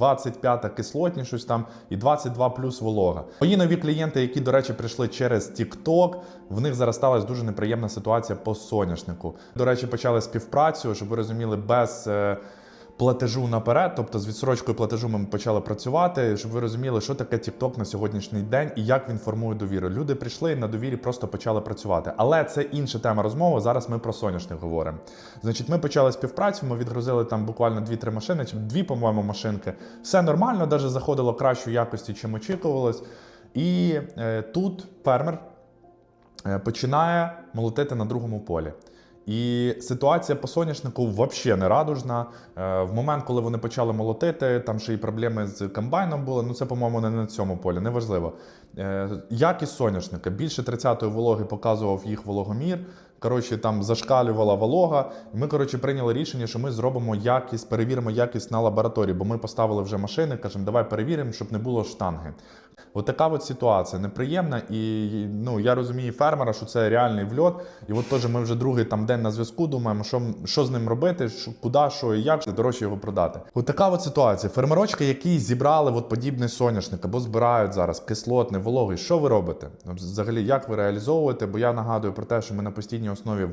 25 кислотність, щось там, і 22 плюс волога. Мої нові клієнти, які, до речі, прийшли через TikTok, в них зараз сталася дуже неприємна ситуація по соняшнику. До речі, почали співпрацю, щоб ви розуміли, без. Платежу наперед, тобто з відсрочкою платежу ми почали працювати, щоб ви розуміли, що таке TikTok на сьогоднішній день і як він формує довіру. Люди прийшли і на довірі просто почали працювати. Але це інша тема розмови. Зараз ми про соняшник говоримо. Значить, ми почали співпрацю. Ми відгрузили там буквально 2-3 машини, чи дві, по-моєму, машинки. Все нормально, навіть заходило кращої якості, чим очікувалось. І е, тут фермер е, починає молотити на другому полі. І ситуація по соняшнику взагалі не радужна. Е, В момент, коли вони почали молотити, там ще й проблеми з комбайном були. Ну це, по-моєму, не на цьому полі, неважливо. Е, Якість соняшника більше 30-ї вологи показував їх вологомір. Коротше, там зашкалювала волога. І ми, коротше, прийняли рішення, що ми зробимо якість, перевіримо якість на лабораторії, бо ми поставили вже машини, кажемо, давай перевіримо, щоб не було штанги. От така от ситуація неприємна, і ну я розумію фермера, що це реальний вльот. І от теж ми вже другий там день на зв'язку думаємо, що, що з ним робити, що, куди, що і як дорожче його продати. От така от ситуація. Фермерочки, які зібрали от подібний соняшник або збирають зараз кислотний, вологий. Що ви робите? Взагалі, як ви реалізовуєте? Бо я нагадую про те, що ми на постійній основі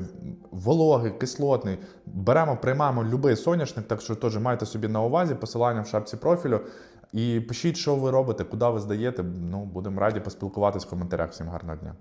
вологий, кислотний беремо, приймаємо будь-який соняшник, так що теж майте собі на увазі посилання в шапці профілю. І пишіть, що ви робите, куди ви здаєте. Ну, будемо раді поспілкуватися в коментарях. Всім гарного дня.